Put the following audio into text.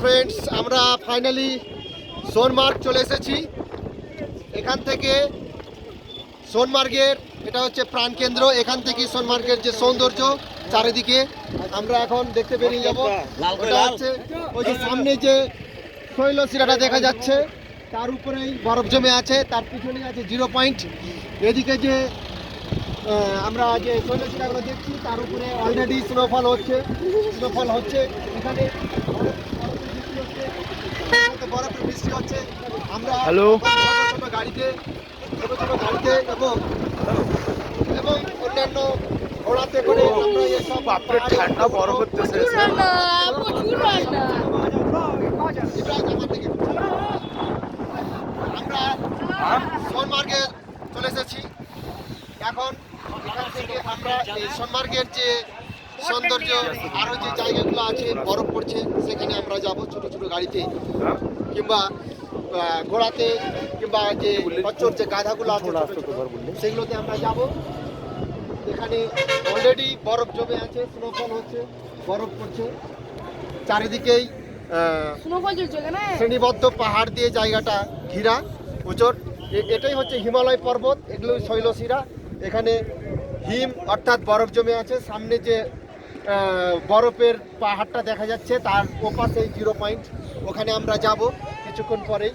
Friends আমরা finally Sonamarg চলে এসেছি। এখান থেকে সোনমার্গের এটা হচ্ছে প্রাণকেন্দ্র এখান থেকে সোনমার্গের যে সৌন্দর্য চারিদিকে আমরা এখন দেখতে বেরিয়ে যাব। ওটা হচ্ছে ওই যে সামনে যে শৈলশিরাটা দেখা যাচ্ছে তার উপরেই বরফ জমে আছে তার পিছনে আছে জিরো পয়েন্ট এদিকে যে আমরা যে শৈলশিরাগুলো দেখছি তার উপরে অলরেডি স্নোফল হচ্ছে স্নোফল হচ্ছে। এখানে বরফের বৃষ্টি হচ্ছে। আমরা Hello? ছোট ছোট গাড়িতে ছোট ছোট গাড়িতে এবং এবং অন্যান্য ঘোড়াতে করে আমরা এসব বাপরে ঠান্ডা বরফ হতেছে ঠান্ডা প্রচুর ঠান্ডা। ইব্রাহিম আমার। আমরা সোনমার্গে চলে এসেছি। এখন থেকে আমরা এই সোনমার্গের যে সৌন্দর্য আরও যে জায়গাগুলো আছে বরফ পড়ছে সেখানে আমরা যাব ছোট ছোট গাড়িতে। কিংবা ঘোড়াতে কিংবা যে খচ্চর যে গাধাগুলো আছে সেগুলোতে আমরা যাব। এখানে অলরেডি বরফ জমে আছে স্নোফল হচ্ছে বরফ পড়ছে। চারিদিকেই শ্রেণীবদ্ধ পাহাড় দিয়ে জায়গাটা ঘিরা উচর। এ- এটাই হচ্ছে হিমালয় পর্বত এগুলো শৈলশিরা। এখানে হিম অর্থাৎ বরফ জমে আছে। সামনে যে বরফের পাহাড়টা দেখা যাচ্ছে তার ওপাশে জিরো পয়েন্ট ওখানে আমরা যাব কিছুক্ষণ পরেই।